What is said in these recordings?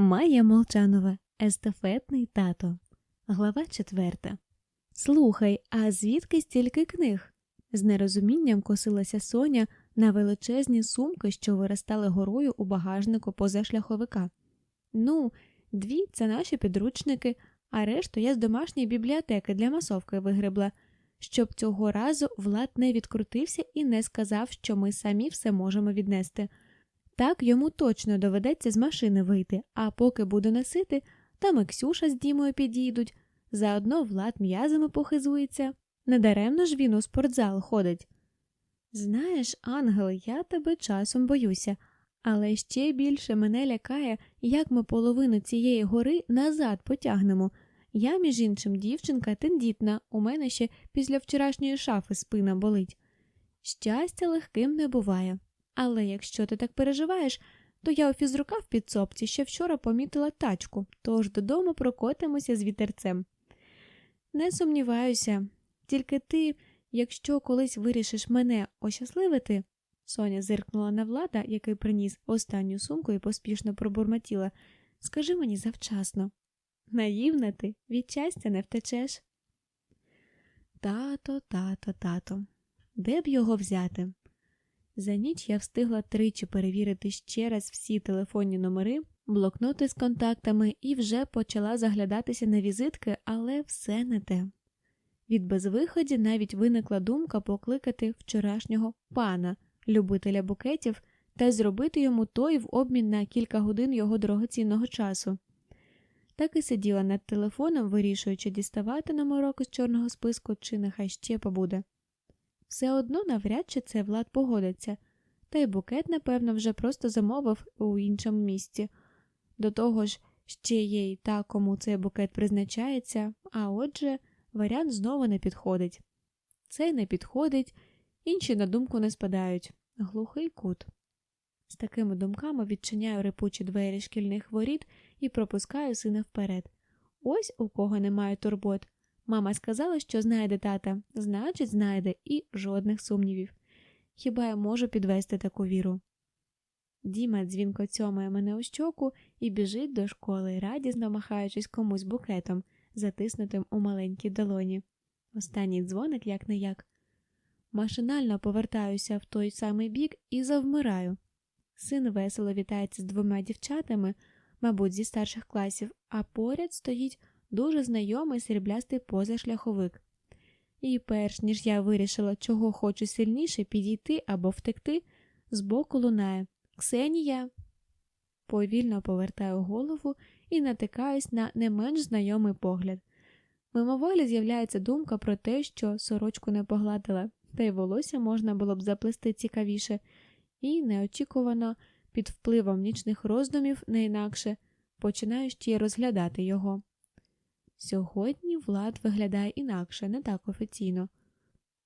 Майя Молчанова, естафетний тато. Глава четверта. Слухай, а звідки стільки книг? З нерозумінням косилася Соня на величезні сумки, що виростали горою у багажнику позашляховика. Ну, дві це наші підручники, а решту я з домашньої бібліотеки для масовки вигребла, щоб цього разу Влад не відкрутився і не сказав, що ми самі все можемо віднести. Так йому точно доведеться з машини вийти, а поки буду носити, там і Ксюша з Дімою підійдуть. Заодно Влад м'язами похизується. Недаремно ж він у спортзал ходить. Знаєш, ангел, я тебе часом боюся, але ще більше мене лякає, як ми половину цієї гори назад потягнемо. Я, між іншим, дівчинка тендітна, у мене ще після вчорашньої шафи спина болить. Щастя легким не буває. Але якщо ти так переживаєш, то я у фізрука в підсобці ще вчора помітила тачку, тож додому прокотимося з вітерцем. Не сумніваюся, тільки ти, якщо колись вирішиш мене ощасливити, Соня зиркнула на влада, який приніс останню сумку і поспішно пробурмотіла, скажи мені завчасно. Наївна ти, від щастя не втечеш. Тато, тато, тато, де б його взяти? За ніч я встигла тричі перевірити ще раз всі телефонні номери, блокноти з контактами і вже почала заглядатися на візитки, але все не те. Від безвиході навіть виникла думка покликати вчорашнього пана, любителя букетів, та зробити йому той в обмін на кілька годин його дорогоцінного часу. Так і сиділа над телефоном, вирішуючи діставати номерок із чорного списку, чи нехай ще побуде. Все одно навряд чи це Влад погодиться, та й букет, напевно, вже просто замовив у іншому місці. До того ж, ще є й та, кому цей букет призначається, а отже, варіант знову не підходить. Цей не підходить, інші на думку не спадають. Глухий кут. З такими думками відчиняю репучі двері шкільних воріт і пропускаю сина вперед. Ось у кого немає турбот. Мама сказала, що знайде тата, значить, знайде і жодних сумнівів. Хіба я можу підвести таку віру? Діма дзвінко цьомає мене у щоку і біжить до школи, радісно махаючись комусь букетом, затиснутим у маленькій долоні. Останній дзвоник як не як. Машинально повертаюся в той самий бік і завмираю. Син весело вітається з двома дівчатами, мабуть, зі старших класів, а поряд стоїть дуже знайомий сріблястий позашляховик. І перш ніж я вирішила, чого хочу сильніше підійти або втекти, збоку лунає Ксенія. Повільно повертаю голову і натикаюсь на не менш знайомий погляд. Мимоволі з'являється думка про те, що сорочку не погладила, та й волосся можна було б заплести цікавіше, і неочікувано, під впливом нічних роздумів, не інакше, починаю ще розглядати його. Сьогодні Влад виглядає інакше, не так офіційно.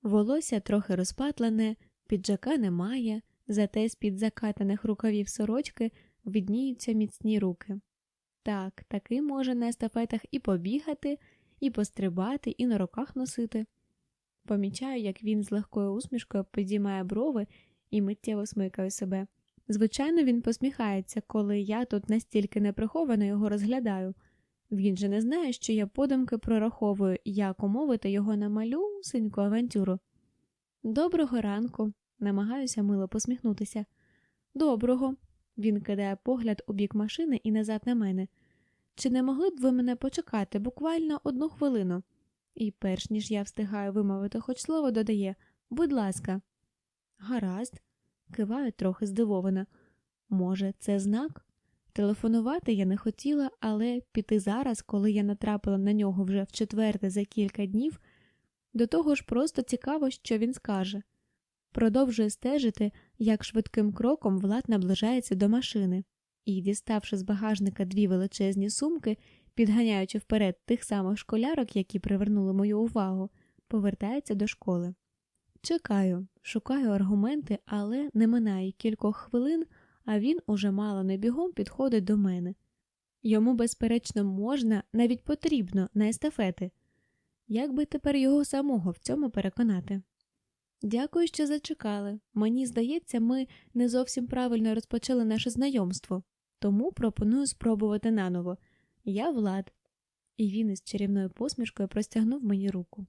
Волосся трохи розпатлене, піджака немає, зате з під закатаних рукавів сорочки відніються міцні руки. Так, такий може на естафетах і побігати, і пострибати, і на руках носити. Помічаю, як він з легкою усмішкою підіймає брови і миттєво смикає себе. Звичайно, він посміхається, коли я тут настільки неприховано його розглядаю. Він же не знає, що я подумки прораховую, як умовити його на малюсеньку авантюру. Доброго ранку, намагаюся мило посміхнутися. Доброго. Він кидає погляд у бік машини і назад на мене. Чи не могли б ви мене почекати буквально одну хвилину? І перш ніж я встигаю вимовити хоч слово, додає будь ласка, гаразд, киваю трохи здивована. Може, це знак? Телефонувати я не хотіла, але піти зараз, коли я натрапила на нього вже в четверте за кілька днів, до того ж просто цікаво, що він скаже. Продовжує стежити, як швидким кроком Влад наближається до машини, і, діставши з багажника дві величезні сумки, підганяючи вперед тих самих школярок, які привернули мою увагу, повертається до школи. Чекаю, шукаю аргументи, але не минає кількох хвилин а він уже мало не бігом підходить до мене. Йому, безперечно, можна, навіть потрібно на естафети. Як би тепер його самого в цьому переконати? Дякую, що зачекали. Мені здається, ми не зовсім правильно розпочали наше знайомство. тому пропоную спробувати наново. Я Влад. І він із чарівною посмішкою простягнув мені руку.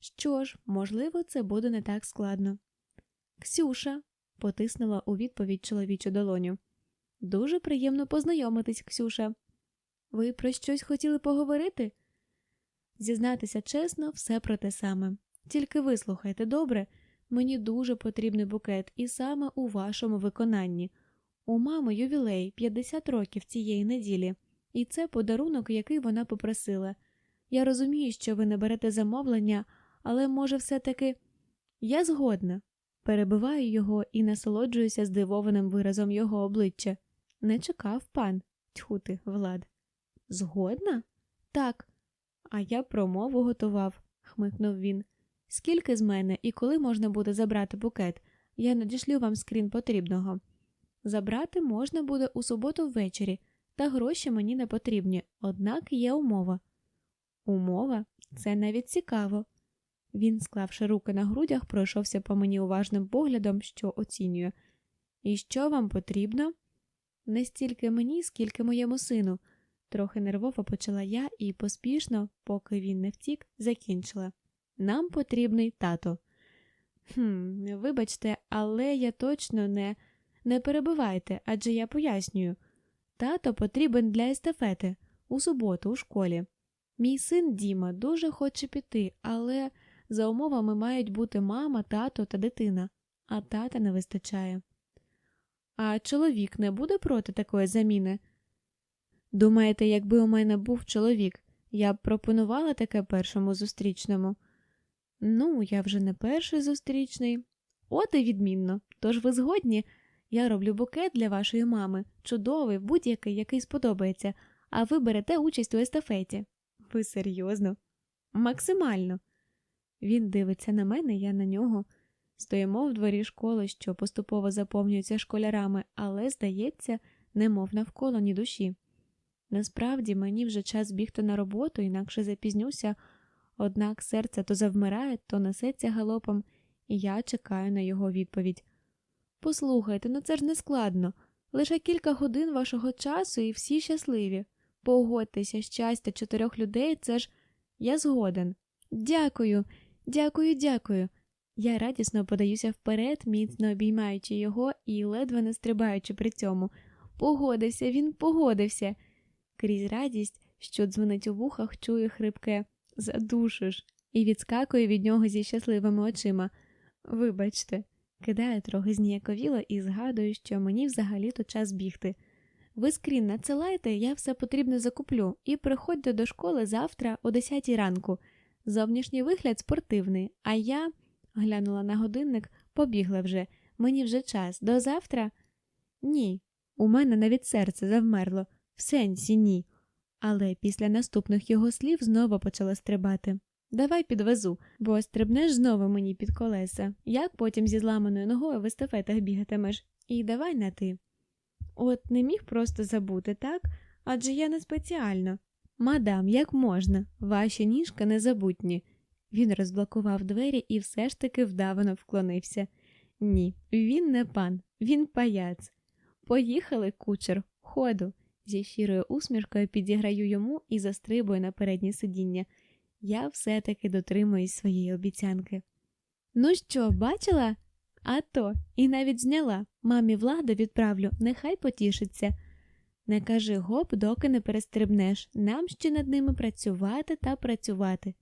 Що ж, можливо, це буде не так складно. Ксюша, потиснула у відповідь чоловічу долоню. Дуже приємно познайомитись, Ксюша. Ви про щось хотіли поговорити? Зізнатися чесно, все про те саме. Тільки вислухайте добре, мені дуже потрібний букет, і саме у вашому виконанні. У мами ювілей 50 років цієї неділі, і це подарунок, який вона попросила. Я розумію, що ви не берете замовлення, але може все-таки я згодна. Перебиваю його і насолоджуюся здивованим виразом його обличчя. Не чекав пан, тьху ти, Влад. Згодна? Так. А я промову готував, хмикнув він. Скільки з мене і коли можна буде забрати букет? Я надішлю вам скрін потрібного. Забрати можна буде у суботу ввечері, та гроші мені не потрібні, однак є умова. Умова? Це навіть цікаво. Він, склавши руки на грудях, пройшовся по мені уважним поглядом, що оцінює. І що вам потрібно? Не стільки мені, скільки моєму сину. Трохи нервово почала я і поспішно, поки він не втік, закінчила. Нам потрібний тато. Хм, вибачте, але я точно не не перебивайте, адже я пояснюю. Тато потрібен для естафети у суботу у школі. Мій син Діма дуже хоче піти, але за умовами мають бути мама, тато та дитина, а тата не вистачає. А чоловік не буде проти такої заміни? Думаєте, якби у мене був чоловік, я б пропонувала таке першому зустрічному? Ну, я вже не перший зустрічний. От і відмінно. Тож ви згодні, я роблю букет для вашої мами, чудовий, будь-який, який сподобається, а ви берете участь у естафеті. Ви серйозно? Максимально. Він дивиться на мене, я на нього. Стоїмо в дворі школи, що поступово заповнюються школярами, але, здається, немов навколо ні душі. Насправді мені вже час бігти на роботу, інакше запізнюся, однак серце то завмирає, то несеться галопом, і я чекаю на його відповідь. Послухайте, ну це ж не складно. Лише кілька годин вашого часу і всі щасливі. Погодьтеся, щастя чотирьох людей це ж я згоден. Дякую, дякую, дякую. Я радісно подаюся вперед, міцно обіймаючи його і ледве не стрибаючи при цьому. Погодився, він погодився. Крізь радість, що дзвонить у вухах, чую хрипке задушиш і відскакує від нього зі щасливими очима. Вибачте, кидаю трохи зніяковіло і згадую, що мені взагалі-то час бігти. Ви скрін надсилайте, я все потрібне закуплю, і приходьте до школи завтра о 10 ранку. Зовнішній вигляд спортивний, а я, глянула на годинник, побігла вже. Мені вже час. До завтра? Ні. У мене навіть серце завмерло. В сенсі ні. Але після наступних його слів знову почала стрибати. Давай підвезу, бо стрибнеш знову мені під колеса. Як потім зі зламаною ногою в естафетах бігатимеш? І давай на ти. От не міг просто забути, так? Адже я не спеціально. Мадам, як можна, ваші ніжки незабутні. Він розблокував двері і все ж таки вдавано вклонився. Ні, він не пан, він паяц. Поїхали, кучер, ходу. Зі щирою усмішкою підіграю йому і застрибую на переднє сидіння. Я все-таки дотримуюсь своєї обіцянки. Ну що, бачила? А то, і навіть зняла. Мамі владу відправлю, нехай потішиться. Не кажи гоп, доки не перестрибнеш. Нам ще над ними працювати та працювати.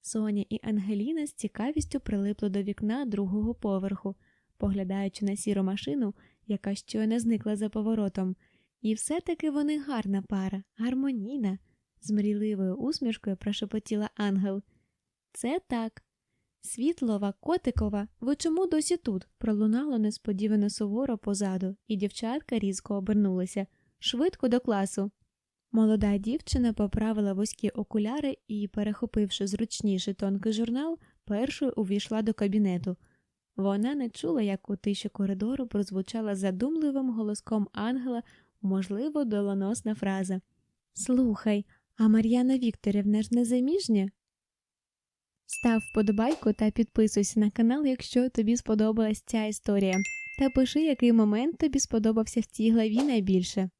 Соня і Ангеліна з цікавістю прилипли до вікна другого поверху, поглядаючи на сіру машину, яка щойно зникла за поворотом. І все-таки вони гарна пара, гармонійна, з мрійливою усмішкою прошепотіла ангел. Це так. Світлова, котикова, ви чому досі тут? пролунало несподівано суворо позаду, і дівчатка різко обернулися. Швидко до класу. Молода дівчина поправила вузькі окуляри і, перехопивши зручніший тонкий журнал, першою увійшла до кабінету. Вона не чула, як у тиші коридору прозвучала задумливим голоском ангела, можливо, долоносна фраза Слухай, а Мар'яна Вікторівна ж не заміжня? Став вподобайку та підписуйся на канал, якщо тобі сподобалась ця історія. та пиши, який момент тобі сподобався в цій главі найбільше.